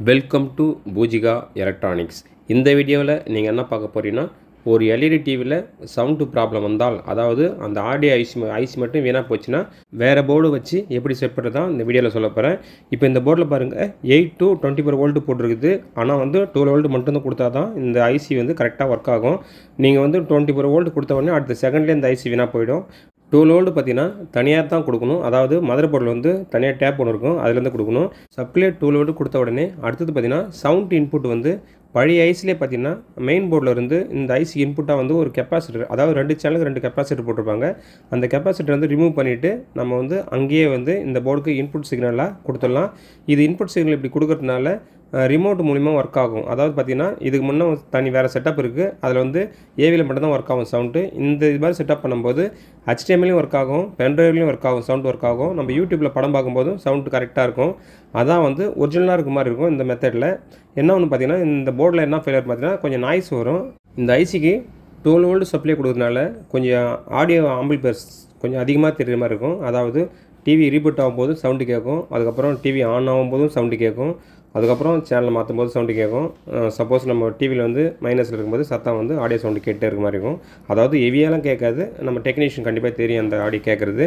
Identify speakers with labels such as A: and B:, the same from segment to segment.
A: Welcome to Poojika electronics இந்த வீடியோவில் நீங்கள் என்ன பார்க்க போகிறீங்கன்னா ஒரு எல்இடி டிவியில் சவுண்டு ப்ராப்ளம் வந்தால் அதாவது அந்த ஆடியோ ஐசி ஐசி மட்டும் வீணாக போச்சுன்னா வேறு போர்டு வச்சு எப்படி செட் பண்ணுறது தான் இந்த வீடியோவில் சொல்ல போகிறேன் இப்போ இந்த போர்டில் பாருங்கள் eight to twenty four volt போட்டிருக்குது ஆனால் வந்து டுவெல் வோல்ட் மட்டும்தான் கொடுத்தா தான் இந்த ஐசி வந்து கரெக்டாக ஒர்க் ஆகும். நீங்கள் வந்து டுவெண்ட்டி ஃபோர் வோல்ட் கொடுத்த உடனே அடுத்த செகண்ட்லேயே இந்த ஐசி வீணாக போயிடும். டூ லோல்டு பார்த்தீங்கன்னா தனியாக தான் கொடுக்கணும். அதாவது மதர் போர்டில் வந்து தனியாக டேப் ஒன்று இருக்கும். அதுலேருந்து கொடுக்கணும். சப்ளை டூ லோல்டு கொடுத்த உடனே அடுத்தது பார்த்தீங்கன்னா சவுண்ட் இன்புட் வந்து பழைய ஐஸ்லேயே பார்த்தீங்கன்னா மெயின் போர்டில் இருந்து இந்த ஐஸ் இன்புட்டாக வந்து ஒரு கெப்பாசிட்டர் அதாவது ரெண்டு சேனலுக்கு ரெண்டு கெப்பாசிட்டர் போட்டிருப்பாங்க. அந்த கெப்பாசிட்டர் வந்து ரிமூவ் பண்ணிவிட்டு நம்ம வந்து அங்கேயே வந்து இந்த போர்டுக்கு இன்புட் சிக்னலாக கொடுத்துடலாம். இது இன்புட் சிக்னல் இப்படி கொடுக்கறதுனால ரிமோட் மூலிமா ஒர்க் ஆகும். அதாவது பார்த்திங்கன்னா இதுக்கு முன்னே தனி வேறு செட்டப் இருக்குது அதில் வந்து ஏவியில் மட்டும் தான் ஒர்க் ஆகும் சவுண்டு இந்த இது மாதிரி செட்டப் பண்ணும்போது ஹெச்டிஎம்லையும் ஒர்க் ஆகும் பென்ட்ரைவ்லையும் ஒர்க் ஆகும் சவுண்ட் ஒர்க் ஆகும். நம்ம யூடியூப்பில் படம் பார்க்கும்போதும் சவுண்டு கரெக்டாக இருக்கும். அதான் வந்து ஒரிஜினலாக இருக்க மாதிரி இருக்கும் இந்த மெத்தடில் என்ன ஒன்று பார்த்தீங்கன்னா இந்த போர்டில் என்ன ஃபெயிலியர் பார்த்தீங்கன்னா கொஞ்சம் நாய்ஸ் வரும். இந்த ஐசிக்கு டுவெல் ஓல்டு சப்ளை கொடுக்கறதுனால கொஞ்சம் ஆடியோ ஆம்பிள்பேர்ஸ் கொஞ்சம் அதிகமாக தெரியுற மாதிரி இருக்கும். அதாவது டிவி ரீபூட் ஆகும்போது சவுண்டு கேட்கும் அதுக்கப்புறம் டிவி ஆன் ஆகும்போதும் சவுண்டு கேட்கும் அதுக்கப்புறம் சேனலை மாற்றும் போது சவுண்டு கேட்கும் சப்போஸ் நம்ம டிவியில் வந்து மைனஸில் இருக்கும்போது சத்தம் வந்து ஆடியோ சவுண்டு கேட்டே இருக்க மாதிரி இருக்கும். அதாவது ஹெவியாலாம் கேட்காது. நம்ம டெக்னீஷியன் கண்டிப்பாக தெரியும் அந்த ஆடியோ கேட்குறது.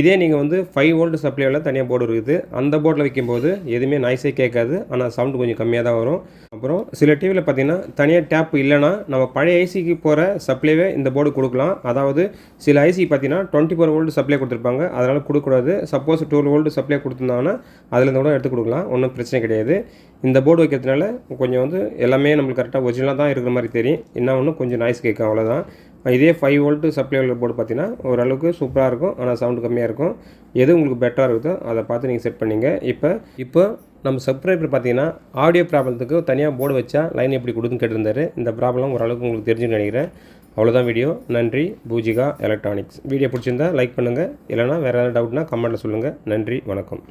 A: இதே நீங்கள் வந்து ஃபைவ் வோல்ட் சப்ளைவில் தனியாக போர்டு இருக்குது. அந்த போர்டில் வைக்கும்போது எதுவுமே நாய்ஸே கேட்காது. ஆனால் சவுண்டு கொஞ்சம் கம்மியாக தான் வரும். அப்புறம் சில டிவியில் பார்த்தீங்கன்னா தனியாக டேப் இல்லைன்னா நம்ம பழைய ஐசிக்கு போகிற சப்ளைவே இந்த போர்டு கொடுக்கலாம். அதாவது சில ஐசி பார்த்தீங்கன்னா டுவெண்ட்டி ஃபோர் வோல்ட் சப்ளை கொடுத்துருப்பாங்க. அதனால் கொடுக்கக்கூடாது. சப்போஸ் டுவெல் வோல்ட் சப்ளை கொடுத்துருந்தாங்கன்னா அதில் இருந்து கூட எடுத்து கொடுக்கலாம். ஒன்றும் பிரச்சனை கிடையாது. இந்த போர்டு வைக்கிறதுனால கொஞ்சம் வந்து எல்லாமே நம்மளுக்கு கரெக்டாக ஒரிஜினலாக தான் இருக்கிற மாதிரி தெரியும். என்ன ஒன்று கொஞ்சம் நாய்ஸ் கேட்கும் அவ்வளோதான் இதே ஃபைவ் வோல்ட்டு சப்ளை உள்ள போர்டு பார்த்தீங்கன்னா ஓரளவுக்கு சூப்பராக இருக்கும். ஆனால் சவுண்டு கம்மியாக இருக்கும். எது உங்களுக்கு பெட்டராக இருக்குதோ அதை பார்த்து நீங்கள் செட் பண்ணிங்க. இப்போ இப்போ நம்ம சப்ஸ்கிரைபர் பார்த்தீங்கன்னா ஆடியோ ப்ராப்ளத்துக்கு தனியாக போர்டு வச்சா லைன் எப்படி கொடுக்குன்னு கேட்டிருந்தாரு. இந்த ப்ராப்ளம் ஓரளவுக்கு உங்களுக்கு தெரிஞ்சுன்னு நினைக்கிறேன். அவ்வளோதான் வீடியோ நன்றி. பூஜிகா எலக்ட்ரானிக்ஸ் வீடியோ பிடிச்சிருந்தா லைக் பண்ணுங்கள் இல்லைனா வேறு ஏதாவது டவுட்னா கமெண்ட்டில் சொல்லுங்கள் நன்றி. வணக்கம்.